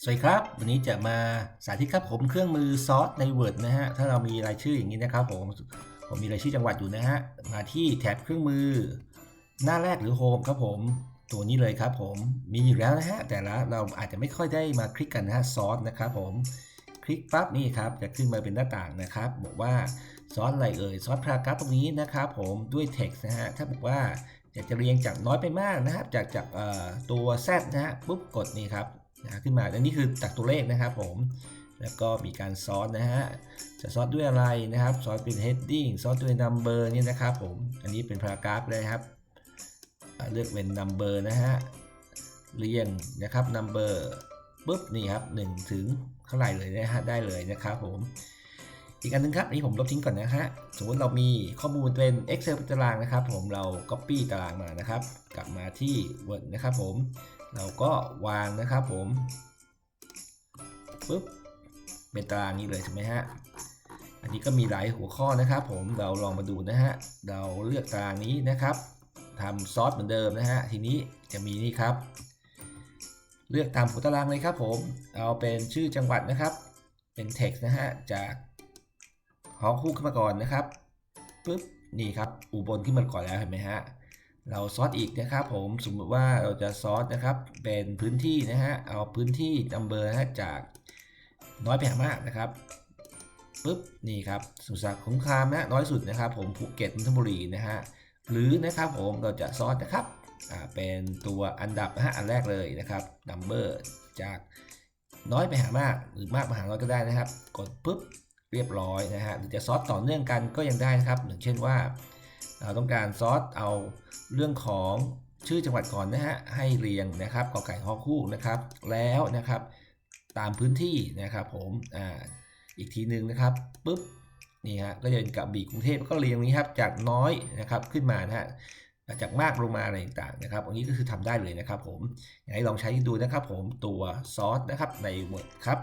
สวัสดีครับ วันนี้จะมาสาธิตครับผมเครื่องมือซอสใน Word นะฮะ ถ้าเรามีรายชื่ออย่างนี้นะครับผม ผมมีรายชื่อจังหวัดอยู่นะฮะ มาที่แท็บเครื่องมือ หน้าแรกหรือโฮมครับผม ตัวนี้เลยครับผม มีอยู่แล้วนะฮะ แต่ละเราอาจจะไม่ค่อยได้มาคลิกกันนะฮะซอสนะครับผม คลิกปั๊บนี่ครับจะขึ้นมาเป็นหน้าต่างนะครับ บอกว่าซอสอะไรเอ่ย ซอสพารากราฟตรงนี้นะครับผมด้วย text นะฮะ ถ้าบอกว่าอยากจะเรียงจากน้อยไปมากนะครับ จากจากตัว Z นะฮะ ปุ๊บกดนี่ครับ นะขึ้นมาอันนี้คือจากตัวเลขนะครับผมแล้วก็มีการซอสนะฮะจะซอสด้วยอะไรนะครับซอสเป็น heading ซอสด้วย number เนี่ยนะครับผมอันนี้เป็นพารากราฟเลยครับเลือกเป็น number นะฮะเรียงนะครับ number ปุ๊บนี่ครับ1ถึงเท่าไหร่เลยนะฮะได้เลยนะครับผมอีกอันหนึงครับอันนี้ผมลบทิ้งก่อนนะฮะสมมติเรามีข้อมูลเป็น Excel เป็นตารางนะครับ ผมเรา Copy ตารางมานะครับ กลับมาที่ Word นะครับผม เราก็วางนะครับผมปุ๊บเป็นตารางนี้เลยใช่ไหมฮะอันนี้ก็มีหลายหัวข้อนะครับ ผมเราลองมาดูนะฮะเราเลือกตารางนี้นะครับทำซอสเหมือนเดิมนะฮะทีนี้จะมีนี่ครับ เลือกตามหัวตารางเลยครับ ผมเอาเป็นชื่อจังหวัดนะครับ เป็น text นะฮะจากหอคู่ขึ้นมาก่อนนะครับปุ๊บนี่ครับอุบลขึ้นมาก่อนแล้วเห็นไหมฮะ เราซอสอีกนะครับผมสมมติว่าเราจะซอสนะครับเป็นพื้นที่นะฮะเอาพื้นที่จำเบอร์นะฮะจากน้อยไปหามากนะครับปุ๊บนี่ครับสมุทรสาครสงครามนะน้อยสุดนะครับ ผมภูเก็ตนนทบุรีนะฮะหรือนะครับผมเราจะซอสนะครับอ่าเป็นตัวอันดับนะฮะอันแรกเลยนะครับนัมเบอร์จากน้อยไปหามากหรือมากไปหาน้อยก็ได้นะครับ กดปุ๊บเรียบร้อยนะฮะหรือจะซอสต่อเนื่องกันก็ยังได้นะครับอย่างเช่นว่า เราต้องการซอสเอาเรื่องของชื่อจังหวัดก่อนนะฮะให้เรียงนะครับกอไก่ฮอคู่นะครับ แล้วนะครับ ตามพื้นที่นะครับผมอ่าอีกทีหนึ่งนะครับปุ๊บนี่ฮะก็จะเป็นกับบีกรุงเทพก็เรียงนี้ครับจากน้อยนะครับขึ้นมานะฮะจากมากลงมาอะไรต่างๆนะครับ อันนี้ก็คือทำได้เลยนะครับผมอยากให้ลองใช้ดูนะครับผมตัวซอสนะครับใน Word ครับ